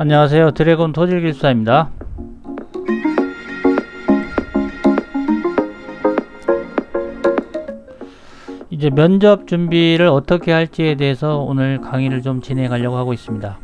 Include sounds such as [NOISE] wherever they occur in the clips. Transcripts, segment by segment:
안녕하세요. 드래곤 토질 기술사입니다. 이제 면접 준비를 어떻게 할지에 대해서 오늘 강의를 좀 진행하려고 하고 있습니다.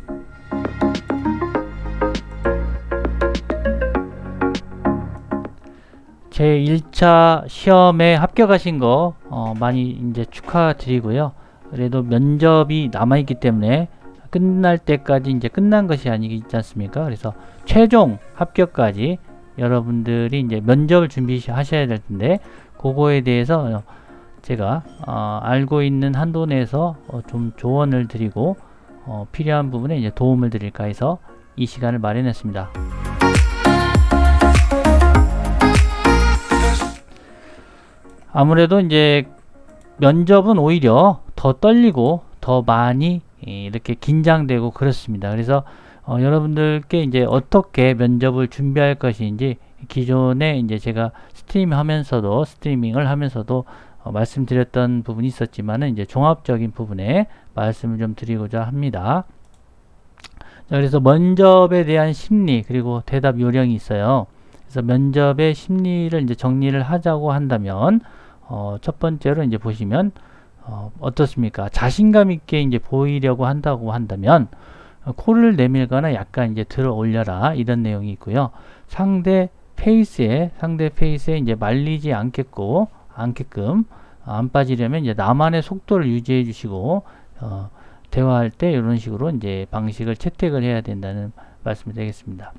제 1차 시험에 합격하신 거 어, 많이 이제 축하드리고요. 그래도 면접이 남아있기 때문에 끝날 때까지 이제 끝난 것이 아니지 않습니까? 그래서 최종 합격까지 여러분들이 이제 면접을 준비하셔야 될 텐데 그거에 대해서 제가 어, 알고 있는 한도 내에서 어, 좀 조언을 드리고 어, 필요한 부분에 이제 도움을 드릴까 해서 이 시간을 마련했습니다. 아무래도 이제 면접은 오히려 더 떨리고 더 많이 이렇게 긴장되고 그렇습니다. 그래서 어, 여러분들께 이제 어떻게 면접을 준비할 것인지 기존에 이제 제가 스트리밍 하면서도 스트리밍을 하면서도 어, 말씀드렸던 부분이 있었지만은 이제 종합적인 부분에 말씀을 좀 드리고자 합니다. 자, 그래서 면접에 대한 심리 그리고 대답 요령이 있어요. 그래서 면접의 심리를 이제 정리를 하자고 한다면 어, 첫 번째로 이제 보시면 어, 어떻습니까? 자신감 있게 이제 보이려고 한다고 한다면 어, 코를 내밀거나 약간 이제 들어 올려라 이런 내용이 있고요. 상대 페이스에 상대 페이스에 이제 말리지 않겠고 않게끔 안 빠지려면 이제 나만의 속도를 유지해 주시고 어, 대화할 때 이런 식으로 이제 방식을 채택을 해야 된다는 말씀을 드리겠습니다.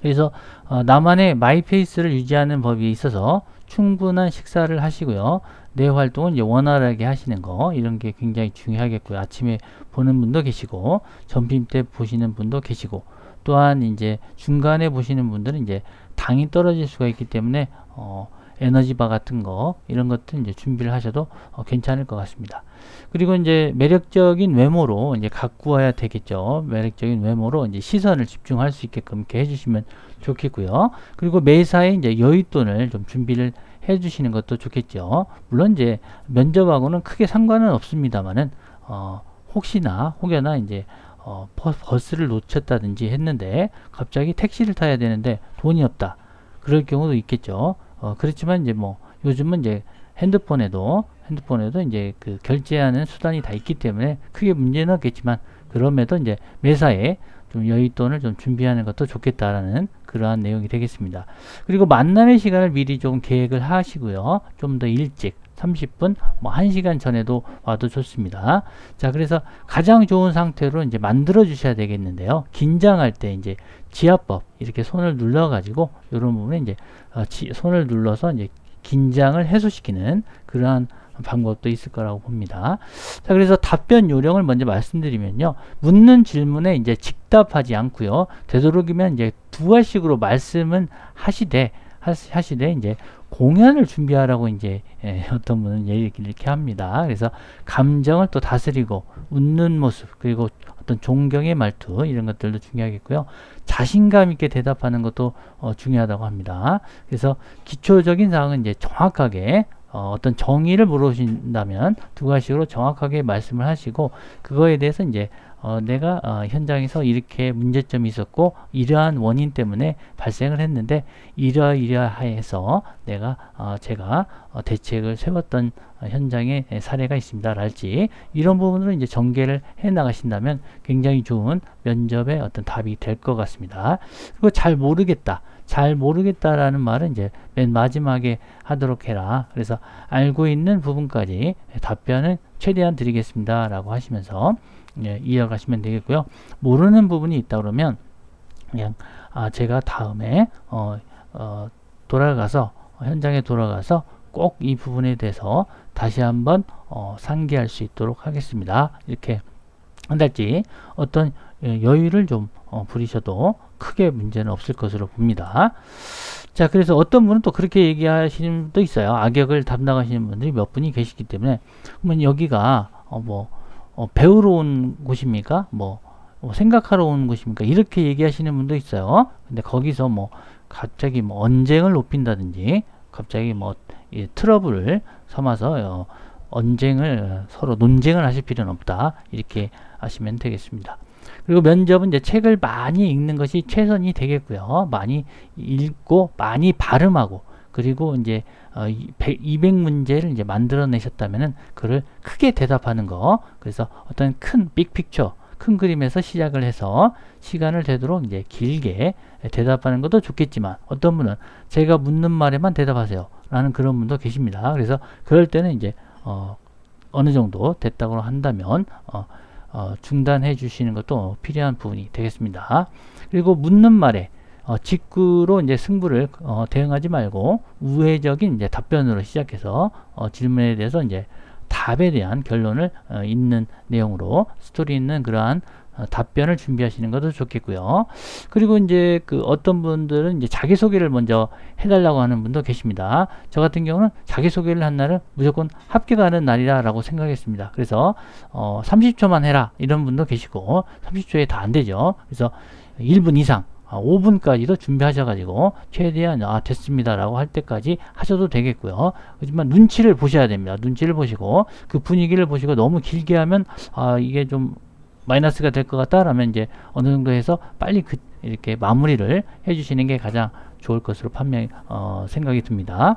그래서 어, 나만의 마이 페이스를 유지하는 법이 있어서 충분한 식사를 하시고요. 내 활동은 이제 원활하게 하시는 거 이런 게 굉장히 중요하겠고요. 아침에 보는 분도 계시고 점심 때 보시는 분도 계시고 또한 이제 중간에 보시는 분들은 이제 당이 떨어질 수가 있기 때문에 어, 에너지바 같은 거 이런 것들 이제 준비를 하셔도 어, 괜찮을 것 같습니다. 그리고 이제 매력적인 외모로 이제 가꾸어야 되겠죠. 매력적인 외모로 이제 시선을 집중할 수 있게끔 이렇게 해주시면 좋겠고요. 그리고 매사에 이제 여윳돈을 좀 준비를 해주시는 것도 좋겠죠. 물론 이제 면접하고는 크게 상관은 없습니다만은 어, 혹시나 혹여나 이제 어, 버스를 놓쳤다든지 했는데 갑자기 택시를 타야 되는데 돈이 없다. 그럴 경우도 있겠죠. 어, 그렇지만 이제 뭐 요즘은 이제 핸드폰에도 핸드폰에도 이제 그 결제하는 수단이 다 있기 때문에 크게 문제는 없겠지만 그럼에도 이제 매사에 좀 여윳돈을 좀 준비하는 것도 좋겠다라는 그러한 내용이 되겠습니다. 그리고 만남의 시간을 미리 좀 계획을 하시고요. 좀 더 일찍 30분, 뭐 1시간 전에도 와도 좋습니다. 자, 그래서 가장 좋은 상태로 이제 만들어 주셔야 되겠는데요. 긴장할 때 이제 지압법 이렇게 손을 눌러 가지고 이런 부분에 이제 어, 지, 손을 눌러서 이제 긴장을 해소시키는 그러한 방법도 있을 거라고 봅니다. 자, 그래서 답변 요령을 먼저 말씀드리면요. 묻는 질문에 이제 직답하지 않고요. 되도록이면 이제 두 가지식으로 말씀은 하시되 하시되 이제 공연을 준비하라고 이제 예, [LAUGHS] 어떤 분은 이렇게 합니다. 그래서 감정을 또 다스리고 웃는 모습 그리고 어떤 존경의 말투 이런 것들도 중요하겠고요. 자신감 있게 대답하는 것도 어, 중요하다고 합니다. 그래서 기초적인 사항은 이제 정확하게 어, 떤 정의를 물으신다면 두 가지로 정확하게 말씀을 하시고 그거에 대해서 이제 어, 내가 어, 현장에서 이렇게 문제점이 있었고 이러한 원인 때문에 발생을 했는데 이러이러해서 내가 어, 제가 어, 대책을 세웠던 어, 현장의 사례가 있습니다. 랄지 이런 부분으로 이제 전개를 해 나가신다면 굉장히 좋은 면접의 어떤 답이 될 것 같습니다. 그리고 잘 모르겠다. 잘 모르겠다라는 말은 이제 맨 마지막에 하도록 해라. 그래서 알고 있는 부분까지 답변을 최대한 드리겠습니다. 라고 하시면서 예, 이어가시면 되겠고요. 모르는 부분이 있다 그러면 그냥 아, 제가 다음에 어, 어, 돌아가서 현장에 돌아가서 꼭 이 부분에 대해서 다시 한번 어, 상기할 수 있도록 하겠습니다. 이렇게 한 달치 어떤 예, 여유를 좀 어, 부리셔도 크게 문제는 없을 것으로 봅니다. 자, 그래서 어떤 분은 또 그렇게 얘기하시는 분도 있어요. 악역을 담당하시는 분들이 몇 분이 계시기 때문에 그러면 여기가 어, 뭐 어, 배우러 온 곳입니까? 뭐, 뭐 생각하러 온 곳입니까? 이렇게 얘기하시는 분도 있어요. 근데 거기서 뭐 갑자기 뭐 언쟁을 높인다든지 갑자기 뭐 이, 트러블을 삼아서 어, 언쟁을 서로 논쟁을 하실 필요는 없다. 이렇게 하시면 되겠습니다. 그리고 면접은 이제 책을 많이 읽는 것이 최선이 되겠고요. 많이 읽고 많이 발음하고 그리고 이제 어, 200 문제를 이제 만들어내셨다면은 그를 크게 대답하는 거. 그래서 어떤 큰 빅픽처, 큰 그림에서 시작을 해서 시간을 되도록 이제 길게 대답하는 것도 좋겠지만 어떤 분은 제가 묻는 말에만 대답하세요. 라는 그런 분도 계십니다. 그래서 그럴 때는 이제 어, 어느 정도 됐다고 한다면 어, 어, 중단해 주시는 것도 필요한 부분이 되겠습니다. 그리고 묻는 말에 어, 직구로 이제 승부를 어, 대응하지 말고 우회적인 이제 답변으로 시작해서 어, 질문에 대해서 이제 답에 대한 결론을 어, 있는 내용으로 스토리 있는 그러한 어, 답변을 준비하시는 것도 좋겠고요. 그리고 이제 그 어떤 분들은 이제 자기소개를 먼저 해달라고 하는 분도 계십니다. 저 같은 경우는 자기소개를 한 날은 무조건 합격하는 날이라고 생각했습니다. 그래서 어 30초만 해라 이런 분도 계시고 30초에 다 안 되죠. 그래서 1분 이상 5분까지도 준비하셔가지고 최대한 아 됐습니다라고 할 때까지 하셔도 되겠고요. 하지만 눈치를 보셔야 됩니다. 눈치를 보시고 그 분위기를 보시고 너무 길게 하면 아 이게 좀 마이너스가 될 것 같다라면 이제 어느 정도 해서 빨리 그 이렇게 마무리를 해주시는 게 가장 좋을 것으로 판명 어, 생각이 듭니다.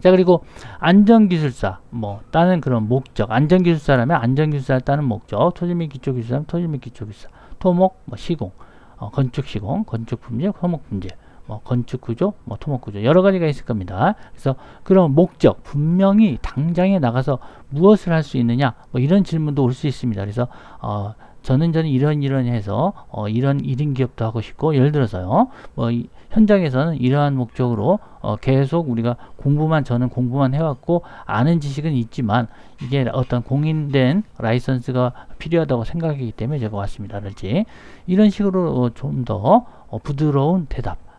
자 그리고 안전기술사 뭐 따는 그런 목적 안전기술사라면 안전기술사를 따는 목적 토지 및 기초기술사면 토지 및 기초기술사 토목 뭐 시공 어, 건축 시공 건축 품질 토목 품질 뭐 건축 구조, 뭐 토목 구조 여러 가지가 있을 겁니다. 그래서 그런 목적 분명히 당장에 나가서 무엇을 할 수 있느냐 뭐 이런 질문도 올 수 있습니다. 그래서 어, 저는 저는 이런 이런 해서 어, 이런 1인 기업도 하고 싶고 예를 들어서요 뭐 이, 현장에서는 이러한 목적으로 어, 계속 우리가 공부만 저는 공부만 해왔고 아는 지식은 있지만 이게 어떤 공인된 라이선스가 필요하다고 생각하기 때문에 제가 왔습니다. 그렇지 이런 식으로 어, 좀더 어, 부드러운 대답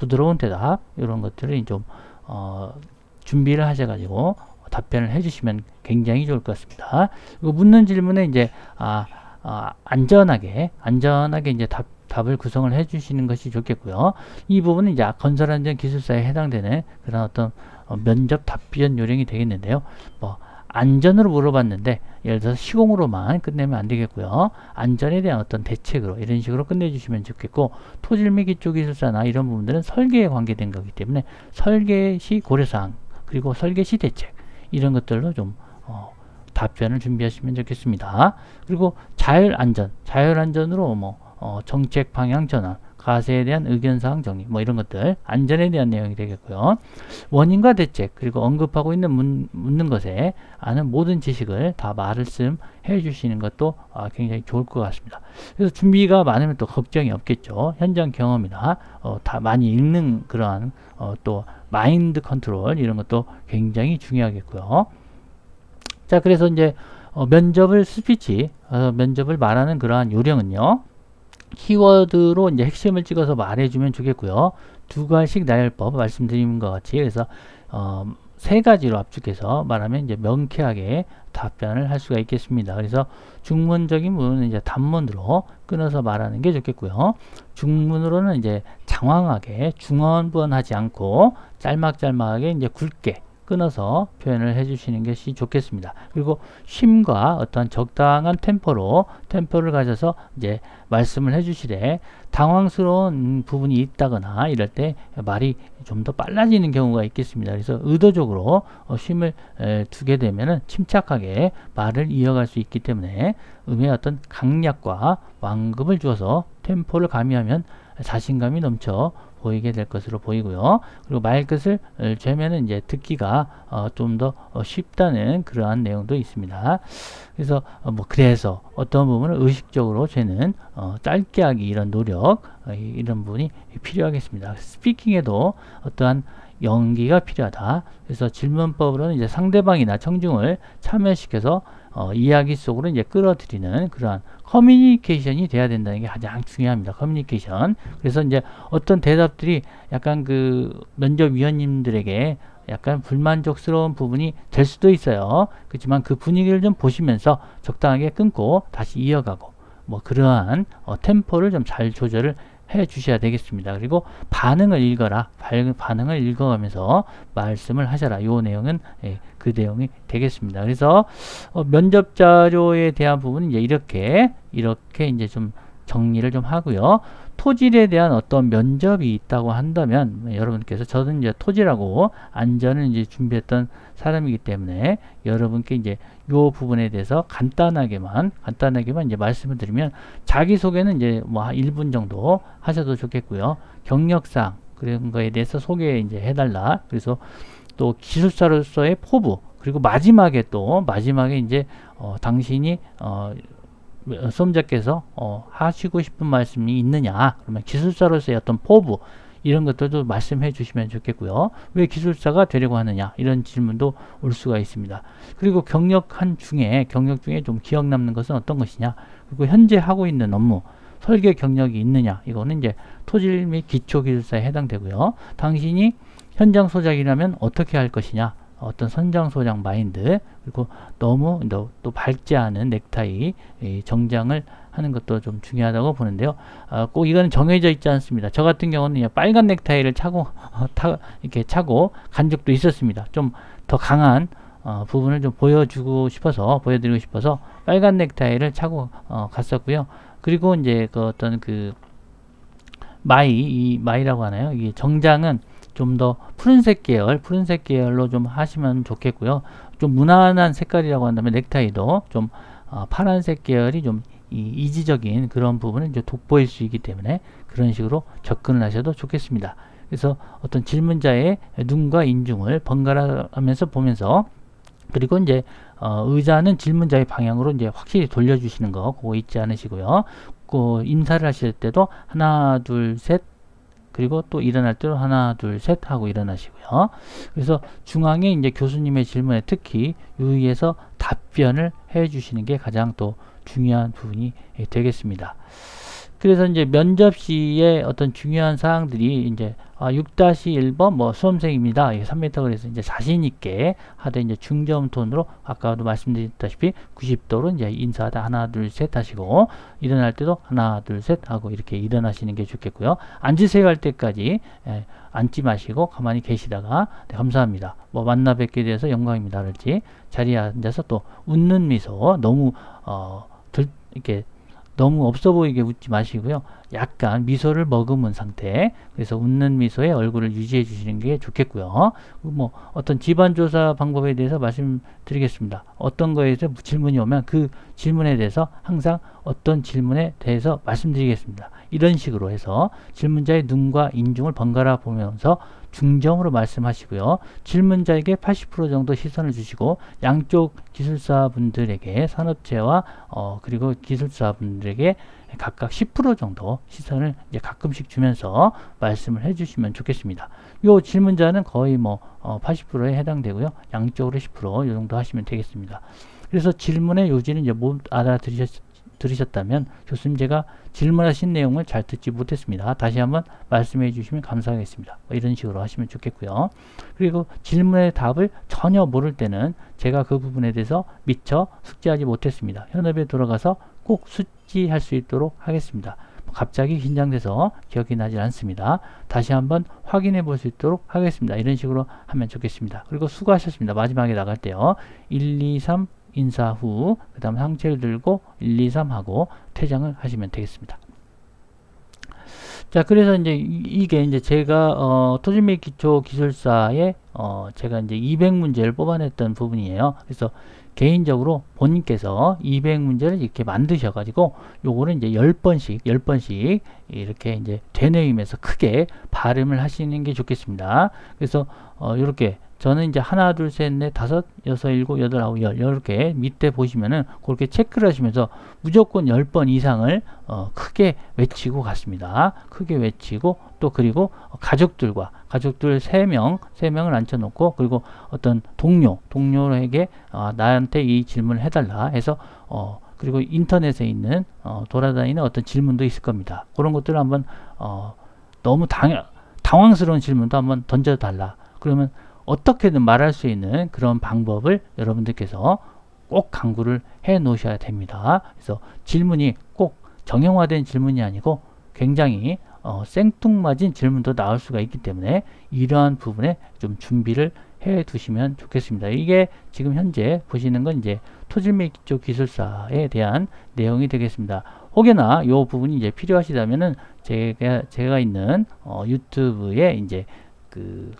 부드러운 대답 이런 것들을 좀 어, 준비를 하셔가지고 답변을 해주시면 굉장히 좋을 것 같습니다. 그리고 묻는 질문에 이제 아, 아, 안전하게 안전하게 이제 답 답을 구성을 해주시는 것이 좋겠고요. 이 부분은 이제 건설안전 기술사에 해당되는 그런 어떤 어, 면접 답변 요령이 되겠는데요. 뭐 안전으로 물어봤는데 예를 들어서 시공으로만 끝내면 안 되겠고요. 안전에 대한 어떤 대책으로 이런 식으로 끝내주시면 좋겠고 토질 및 기초 기술사나 이런 부분들은 설계에 관계된 거기 때문에 설계 시 고려사항 그리고 설계 시 대책 이런 것들로 좀 어, 답변을 준비하시면 좋겠습니다. 그리고 자율 안전, 자율 안전으로 뭐 어, 정책 방향 전환, 가세에 대한 의견사항 정리 뭐 이런 것들 안전에 대한 내용이 되겠고요. 원인과 대책 그리고 언급하고 있는 문, 묻는 것에 아는 모든 지식을 다 말씀 해주시는 것도 아, 굉장히 좋을 것 같습니다. 그래서 준비가 많으면 또 걱정이 없겠죠. 현장 경험이나 어, 다 많이 읽는 그러한 어, 또 마인드 컨트롤 이런 것도 굉장히 중요하겠고요. 자 그래서 이제 어, 면접을 스피치 어, 면접을 말하는 그러한 요령은요. 키워드로 이제 핵심을 찍어서 말해주면 좋겠고요. 두 가지씩 나열법 말씀드린 것 같이 그래서 어, 세 가지로 압축해서 말하면 이제 명쾌하게 답변을 할 수가 있겠습니다. 그래서 중문적인 부분은 이제 단문으로 끊어서 말하는 게 좋겠고요. 중문으로는 이제 장황하게 중언부언하지 않고 짤막짤막하게 이제 굵게 끊어서 표현을 해주시는 것이 좋겠습니다. 그리고 쉼과 어떤 적당한 템포로 템포를 가져서 이제 말씀을 해주시되 당황스러운 부분이 있다거나 이럴 때 말이 좀 더 빨라지는 경우가 있겠습니다. 그래서 의도적으로 어, 쉼을 에, 두게 되면은 침착하게 말을 이어갈 수 있기 때문에 음의 어떤 강약과 완급을 주어서 템포를 가미하면 자신감이 넘쳐 보이게 될 것으로 보이고요. 그리고 말끝을 재면은 이제 듣기가 어, 좀더 어, 쉽다는 그러한 내용도 있습니다. 그래서 어, 뭐 그래서 어떤 부분을 의식적으로 재는 어, 짧게 하기 이런 노력 어, 이런 부분이 필요하겠습니다. 스피킹에도 어떠한 연기가 필요하다. 그래서 질문법으로는 이제 상대방이나 청중을 참여시켜서 어, 이야기 속으로 이제 끌어들이는 그러한 커뮤니케이션이 돼야 된다는 게 가장 중요합니다. 커뮤니케이션. 그래서 이제 어떤 대답들이 약간 그 면접위원님들에게 약간 불만족스러운 부분이 될 수도 있어요. 그렇지만 그 분위기를 좀 보시면서 적당하게 끊고 다시 이어가고 뭐 그러한 어, 템포를 좀 잘 조절을 해 주셔야 되겠습니다. 그리고 반응을 읽어라. 발- 반응을 읽어가면서 말씀을 하셔라. 요 내용은 예, 그 내용이 되겠습니다. 그래서 어, 면접 자료에 대한 부분은 이제 이렇게 이렇게 이제 좀 정리를 좀 하고요. 토질에 대한 어떤 면접이 있다고 한다면 뭐 여러분께서 저는 이제 토질하고 안전을 이제 준비했던 사람이기 때문에 여러분께 이제 요 부분에 대해서 간단하게만 간단하게만 이제 말씀을 드리면 자기 소개는 이제 뭐한 1분 정도 하셔도 좋겠고요. 경력상 그런 거에 대해서 소개 이제 해달라. 그래서 또 기술사로서의 포부 그리고 마지막에 또 마지막에 이제 어, 당신이 어, 수험자께서 어, 하시고 싶은 말씀이 있느냐 그러면 기술사로서의 어떤 포부 이런 것들도 말씀해 주시면 좋겠고요. 왜 기술사가 되려고 하느냐? 이런 질문도 올 수가 있습니다. 그리고 경력 한 중에 경력 중에 좀 기억 남는 것은 어떤 것이냐? 그리고 현재 하고 있는 업무 설계 경력이 있느냐? 이거는 이제 토질 및 기초 기술사에 해당되고요. 당신이 현장 소장이라면 어떻게 할 것이냐? 어떤 선장 소장 마인드 그리고 너무 너- 또 밝지 않은 넥타이 이 정장을 하는 것도 좀 중요하다고 보는데요. 아, 꼭 이거는 정해져 있지 않습니다. 저 같은 경우는 빨간 넥타이를 차고 어, 타, 이렇게 차고 간 적도 있었습니다. 좀 더 강한 어, 부분을 좀 보여주고 싶어서 보여드리고 싶어서 빨간 넥타이를 차고 어, 갔었고요. 그리고 이제 그 어떤 그 마이 이 마이라고 하나요? 이게 정장은 좀 더 푸른색 계열, 푸른색 계열로 좀 하시면 좋겠고요. 좀 무난한 색깔이라고 한다면 넥타이도 좀 어, 파란색 계열이 좀 이, 이지적인 그런 부분을 이제 돋보일 수 있기 때문에 그런 식으로 접근을 하셔도 좋겠습니다. 그래서 어떤 질문자의 눈과 인중을 번갈아 하면서 보면서 그리고 이제 어, 의자는 질문자의 방향으로 이제 확실히 돌려주시는 거 그거 잊지 않으시고요. 그 인사를 하실 때도 하나 둘 셋 그리고 또 일어날 때도 하나 둘 셋 하고 일어나시고요. 그래서 중앙에 이제 교수님의 질문에 특히 유의해서 답변을 해 주시는 게 가장 또 중요한 부분이 예, 되겠습니다. 그래서 이제 면접 시에 어떤 중요한 사항들이 이제 아, 6-1번 뭐 수험생입니다. 이게 3m 그래서 이제 자신 있게 하되 이제 중저음 톤으로 아까도 말씀드렸다시피 90도로 이제 인사하다 하나 둘 셋 하시고 일어날 때도 하나 둘 셋 하고 이렇게 일어나시는 게 좋겠고요. 앉으세요 할 때까지 예, 앉지 마시고 가만히 계시다가 네, 감사합니다. 뭐 만나 뵙게 돼서 영광입니다. 그럴지 자리에 앉아서 또 웃는 미소 너무 어 들, 이렇게 너무 없어 보이게 웃지 마시고요. 약간 미소를 머금은 상태. 그래서 웃는 미소에 얼굴을 유지해 주시는 게 좋겠고요. 뭐 어떤 집안 조사 방법에 대해서 말씀드리겠습니다. 어떤 거에 대해서 질문이 오면 그 질문에 대해서 항상 어떤 질문에 대해서 말씀드리겠습니다. 이런 식으로 해서 질문자의 눈과 인중을 번갈아 보면서 중점으로 말씀하시고요. 질문자에게 80% 정도 시선을 주시고 양쪽 기술사분들에게 산업체와 어, 그리고 기술사분들에게 각각 10% 정도 시선을 이제 가끔씩 주면서 말씀을 해주시면 좋겠습니다. 요 질문자는 거의 뭐 어, 80%에 해당되고요. 양쪽으로 10%이 정도 하시면 되겠습니다. 그래서 질문의 요지는 이제 못 알아들으셨 들으셨다면 교수님 제가 질문하신 내용을 잘 듣지 못했습니다. 다시 한번 말씀해 주시면 감사하겠습니다. 뭐 이런 식으로 하시면 좋겠고요. 그리고 질문의 답을 전혀 모를 때는 제가 그 부분에 대해서 미처 숙지하지 못했습니다. 현업에 들어가서 꼭 숙지할 수 있도록 하겠습니다. 갑자기 긴장돼서 기억이 나지 않습니다. 다시 한번 확인해 볼 수 있도록 하겠습니다. 이런 식으로 하면 좋겠습니다. 그리고 수고하셨습니다. 마지막에 나갈 때요. 1, 2, 3 인사 후, 그 다음 상체를 들고 1, 2, 3 하고 퇴장을 하시면 되겠습니다. 자, 그래서 이제 이- 이게 이제 제가 어, 토지 및 기초 기술사에 어, 제가 이제 200문제를 뽑아냈던 부분이에요. 그래서 개인적으로 본인께서 200문제를 이렇게 만드셔 가지고 요거를 이제 10번씩 10번씩 이렇게 이제 되뇌이면서 크게 발음을 하시는 게 좋겠습니다. 그래서 어, 요렇게 저는 이제 하나, 둘, 셋, 넷, 다섯, 여섯, 일곱, 여덟, 아홉, 열 이렇게 밑에 보시면은 그렇게 체크를 하시면서 무조건 10번 이상을 어, 크게 외치고 갔습니다. 크게 외치고 또 그리고 가족들과 가족들 3명, 3명을 앉혀놓고 그리고 어떤 동료, 동료에게 어, 나한테 이 질문을 해달라 해서 어, 그리고 인터넷에 있는 어, 돌아다니는 어떤 질문도 있을 겁니다. 그런 것들을 한번 어, 너무 당, 당황스러운 질문도 한번 던져달라. 그러면 어떻게든 말할 수 있는 그런 방법을 여러분들께서 꼭 강구를 해 놓으셔야 됩니다. 그래서 질문이 꼭 정형화된 질문이 아니고 굉장히 어, 생뚱맞은 질문도 나올 수가 있기 때문에 이러한 부분에 좀 준비를 해 두시면 좋겠습니다. 이게 지금 현재 보시는 건 이제 토질매 기초 기술사에 대한 내용이 되겠습니다. 혹여나 이 부분이 이제 필요하시다면은 제가 제가 있는 어, 유튜브에 이제 그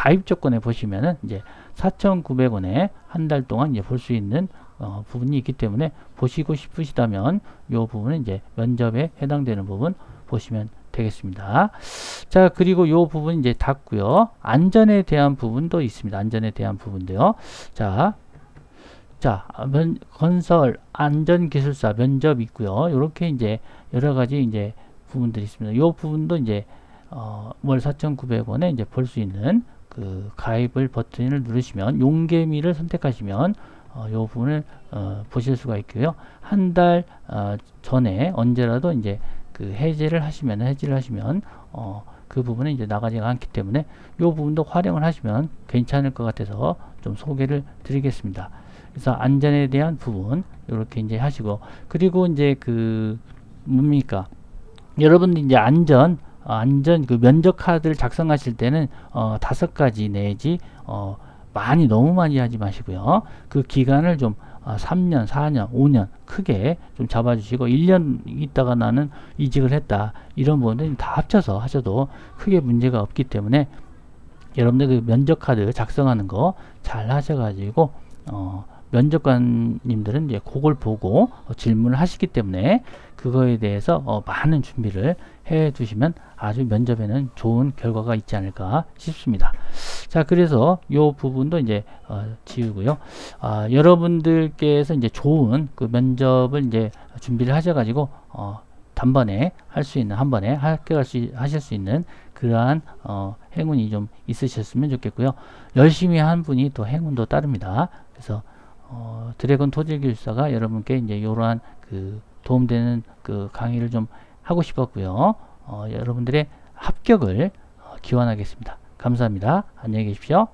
가입 조건에 보시면은 이제 4,900원에 한 달 동안 이제 볼 수 있는 어, 부분이 있기 때문에 보시고 싶으시다면 이 부분은 이제 면접에 해당되는 부분 보시면 되겠습니다. 자, 그리고 이 부분 이제 닫고요. 안전에 대한 부분도 있습니다. 안전에 대한 부분도요. 자, 자, 면, 건설 안전기술사 면접 있고요. 이렇게 이제 여러 가지 이제 부분들이 있습니다. 이 부분도 이제 어, 월 4,900원에 이제 볼 수 있는 그 가입을 버튼을 누르시면 용계미를 선택하시면 어, 이 부분을 어, 보실 수가 있고요. 한달 어, 전에 언제라도 이제 그 해제를 하시면 해지를 하시면 어, 그 부분은 이제 나가지가 않기 때문에 이 부분도 활용을 하시면 괜찮을 것 같아서 좀 소개를 드리겠습니다. 그래서 안전에 대한 부분 이렇게 이제 하시고 그리고 이제 그 뭡니까 여러분들 이제 안전 어, 안전 그 면접 카드를 작성하실 때는 어, 다섯 가지 내지 어, 많이 너무 많이 하지 마시고요. 그 기간을 좀 아, 3년, 4년, 5년 크게 좀 잡아주시고 1년 있다가 나는 이직을 했다 이런 부분들은 다 합쳐서 하셔도 크게 문제가 없기 때문에 여러분들 그 면접 카드 작성하는 거 잘 하셔가지고 어, 면접관님들은 이제 그걸 보고 어, 질문을 하시기 때문에 그거에 대해서 어, 많은 준비를 해 두시면 아주 면접에는 좋은 결과가 있지 않을까 싶습니다. 자, 그래서 요 부분도 이제 어, 지우고요. 아, 여러분들께서 이제 좋은 그 면접을 이제 준비를 하셔가지고 어, 단번에 할 수 있는 한 번에 합격할 수 하실 수 있는 그러한 어, 행운이 좀 있으셨으면 좋겠고요. 열심히 한 분이 또 행운도 따릅니다. 그래서 어, 드래곤 토질 기술사가 여러분께 이제 이러한 그 도움되는 그 강의를 좀 하고 싶었고요. 어, 여러분들의 합격을 어, 기원하겠습니다. 감사합니다. 안녕히 계십시오.